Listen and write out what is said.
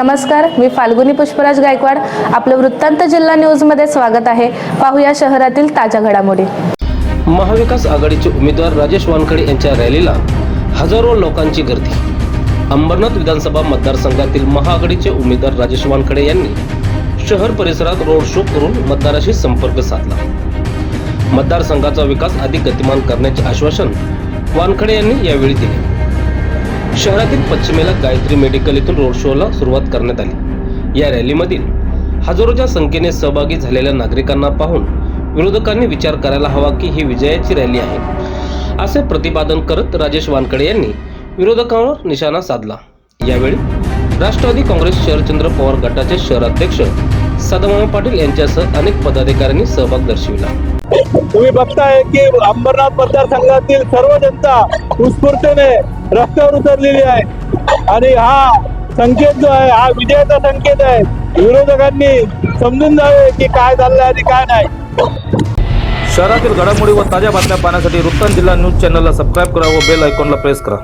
नमस्कार मी फाल्गुनी पुष्पराज गायकवाड. आपलं वृत्तांत जिल्हा न्यूजमध्ये स्वागत आहे. पाहूया शहरातील ताज्या घडामोडी. महाविकास आघाडीचे उमेदवार राजेश वानखडे यांच्या रॅलीला हजारो लोकांची गर्दी. अंबरनाथ विधानसभा मतदारसंघातील महाआघाडीचे उमेदवार राजेश वानखडे यांनी शहर परिसरात रोड शो करून मतदाराशी संपर्क साधला. मतदारसंघाचा विकास अधिक गतिमान करण्याचे आश्वासन वानखडे यांनी यावेळी दिले. शहरातील पश्चिमेला गायत्री मेडिकल येथून रोड शोला सुरुवात करण्यात आली. या रॅलीमधील हजारोच्या संख्येने सहभागी झालेल्या नागरिकांना पाहून विरोधकांनी विचार करायला हवा की ही विजयाची रॅली आहे. असे प्रतिपादन करत राजेश वानकडे यांनी विरोधकांवर निशाणा साधला. यावेळी राष्ट्रवादी काँग्रेस शरदचंद्र पवार गटाचे शहराध्यक्ष सदाभाऊ पाटील यांच्यासह अनेक पदाधिकाऱ्यांनी सहभाग दर्शविला. तुम्ही बघताय की अंबरनाथ मतदारसंघातील सर्व जनता उत्स्फूर्तीने रस्त्यावर उतरलेली आहे. आणि हा संकेत जो आहे हा विजयाचा संकेत आहे. विरोधकांनी समजून जावे की काय चाललंय आणि काय नाही. शहरातील घडामोडी व ताज्या बातम्या पाहण्यासाठी वृत्तांत जिल्हा न्यूज चॅनलला सबस्क्राईब करा व बेल आयकॉनला प्रेस करा.